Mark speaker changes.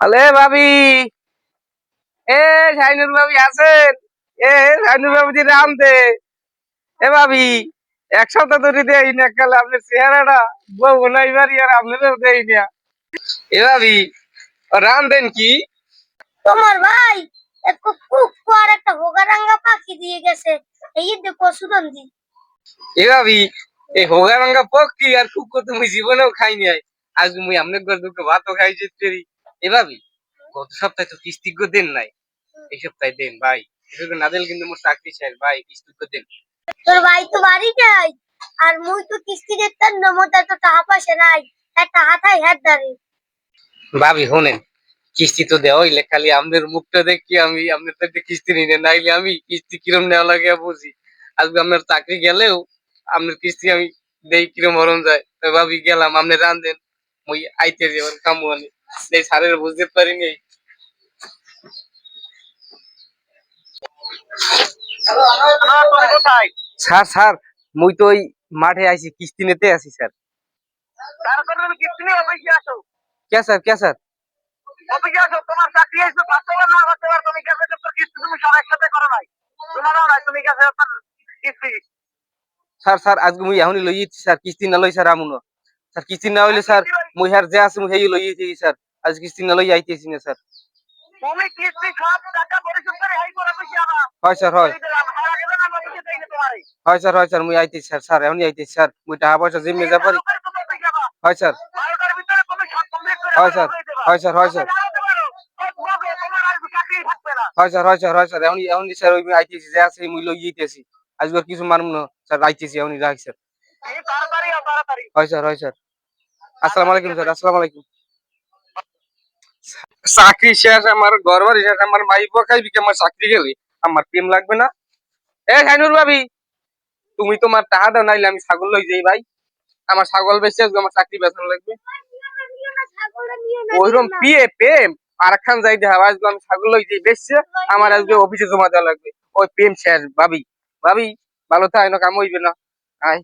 Speaker 1: আলে ভাবি। এ শাইনুর ভাবি আছেন? এ শাইনুর ভাবি যে রাম দে এ ভাবি এক সপ্তাহ ধরে দেই না কাল আপনার চেহারাটা বউ নাই বাড়ি আর আপনারও দেই না। এ ভাবি রাম দেন কি?
Speaker 2: তোমার ভাই আর একটা হোগারাঙ্গা পাখি দিয়ে গেছে। এই দেখো সুগন্ধি
Speaker 1: এ ভাবি এই হোগা রঙ্গা পক্ষী আর কুকুর তুমি জীবনেও খাই নাই। আজ মুই আপনার ঘর দুটো ভাতও খাই যেতে এ ভাবি গত সপ্তাহে তো কিস্তি গো দেন নাই। এই সপ্তাহে দেন ভাই। না দিলে কিন্তু মোর চাকরি শেষ ভাই। কিস্তি গো দেন।
Speaker 2: তোর ভাই তো বাড়ি যায় আর মুই তো কিস্তি দিতাম না মোটা তো টাকা পয়সা নাই। একটা হাতায় হাত দাঁড়ি
Speaker 1: ভাবি শোনেন কিস্তি তো দেওয়া হইলে খালি আপনার মুখটা দেখি আমি আপনার তো একটা কিস্তি নিনে নাইলে আমি কিস্তি কিরম নেওয়া লাগে বুঝি। আজকে আপনার চাকরি গেলেও আপনার কিস্তি আমি দেই কিরম হরণ যায়। তো ভাবি গেলাম আপনি রান দেন মুই আইতে যাবেন কামু আনি। এই সারের বুঝতে পারিনি। স্যার স্যার, মুই তো ওই মাঠে আইছি কিস্তি নিতে আছি, স্যার। Sir sir? আজকে মুই এখনই লই স্যার, কিস্তি না লই, স্যার আমুনো স্যার, কিস্তি না হইলে, স্যার মুই হার যে আছে মুই হেই লই যাচ্ছি স্যার আজ কিস্তি না লই আইতেছি না স্যার
Speaker 3: তুমি কিস্তি সব টাকা পরিশোধ করে হাই করে অফিসে আনা
Speaker 1: হয় স্যার হয়। হয় স্যার হয় স্যার মুই আইতেছি স্যার স্যার এখনই আইতেছি স্যার মুই টাকা পয়সা জিম্মে যা পারি হয় স্যার হয় স্যার হয় স্যার হয় স্যার হয় স্যার হয় স্যার হয় স্যার এখনই এখনই স্যার ওই আইতেছি যে আছে মুই লই আজকে কিছু মারমু না স্যার আইতেছি রাখ স্যার হয় স্যার হয় স্যার আসসালামু আলাইকুম স্যার। আসসালামু আলাইকুম। চাকরি শেষ আমার ঘর বাড়ি শেষ আমার মাই আমার চাকরি গেলে? আমার প্রেম লাগবে না। এ ভাবি তুমি তোমার টাকা দাও নাইলে আমি ছাগল লই যাই ভাই। আমার ছাগল বেঁচে আজকে আমার চাকরি বেতন লাগবে। ওইরকম পিয়ে প্রেম আর খান যাই দেখা আজকে আমি ছাগল লই যাই বেচছে আমার আজকে অফিসে জমা দেওয়া লাগবে। ওই প্রেম শেষ ভাবি। ভাবি ভালো থাই না কাম হইবে না। আয়।